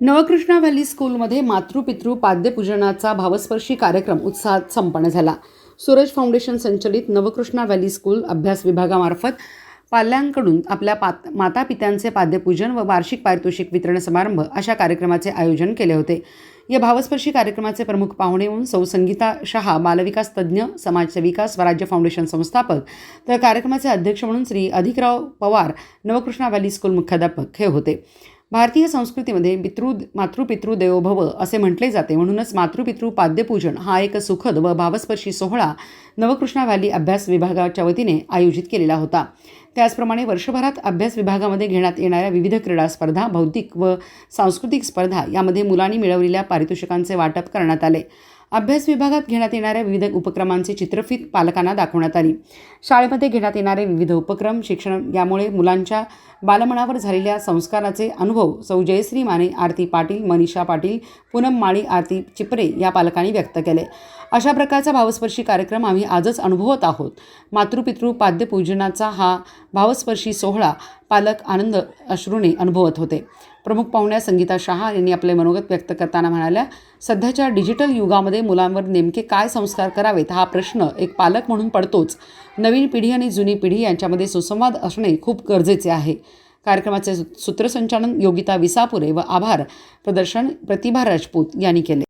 Navkrishna valley स्कूलमध्ये मातृपितृ पाद्यपूजनाचा भावस्पर्शी कार्यक्रम उत्साहात संपन्न झाला. सूरज फाउंडेशन संचलित नवकृष्णा व्हॅली स्कूल अभ्यास विभागामार्फत पाल्यांकडून आपल्या पात मातापित्यांचे पाद्यपूजन व वार्षिक पारितोषिक वितरण समारंभ अशा कार्यक्रमाचे आयोजन केले होते. या भावस्पर्शी कार्यक्रमाचे प्रमुख पाहुणे म्हणून सौ संगीता शहा बालविकास तज्ज्ञ समाजसेविका स्वराज्य फाउंडेशन संस्थापक तर कार्यक्रमाचे अध्यक्ष म्हणून श्री अधिकराव पवार नवकृष्णा व्हॅली स्कूल मुख्याध्यापक हे होते. भारतीय संस्कृतीमध्ये पितृ मातृपितृ देवभव असे म्हटले जाते. म्हणूनच मातृपितृ पाद्यपूजन हा एक सुखद व भावस्पर्शी सोहळा नवकृष्णा व्हॅली अभ्यास विभागाच्या वतीने आयोजित केलेला होता. त्याचप्रमाणे वर्षभरात अभ्यास विभागामध्ये घेण्यात येणाऱ्या विविध क्रीडा स्पर्धा भौतिक व सांस्कृतिक स्पर्धा यामध्ये मुलांनी मिळवलेल्या पारितोषिकांचे वाटप करण्यात आले. अभ्यास विभागात घेण्यात येणाऱ्या विविध उपक्रमांचे चित्रफित पालकांना दाखवण्यात आली. शाळेमध्ये घेण्यात येणारे विविध उपक्रम शिक्षण यामुळे मुलांच्या बालमनावर झालेल्या संस्काराचे अनुभव सौ. जयश्री माने आरती पाटील मनीषा पाटील पूनम माळी आरती चिपरे या पालकांनी व्यक्त केले. अशा प्रकारचा भावस्पर्शी कार्यक्रम आम्ही आजच अनुभवत आहोत. मातृपितृ पाद्यपूजनाचा हा भावस्पर्शी सोहळा पालक आनंद अश्रूने अनुभवत होते. प्रमुख पाहुण्या संगीता शहा यांनी आपले मनोगत व्यक्त करताना म्हणाल्या सध्याच्या डिजिटल युगामध्ये मुलांवर नेमके काय संस्कार करावेत हा प्रश्न एक पालक म्हणून पडतोच. नवीन पिढी आणि जुनी पिढी यांच्यामध्ये सुसंवाद असणे खूप गरजेचे आहे. कार्यक्रमाचे सूत्रसंचालन योगिता विसापुरे व आभार. प्रदर्शन प्रतिभा राजपूत यांनी केले.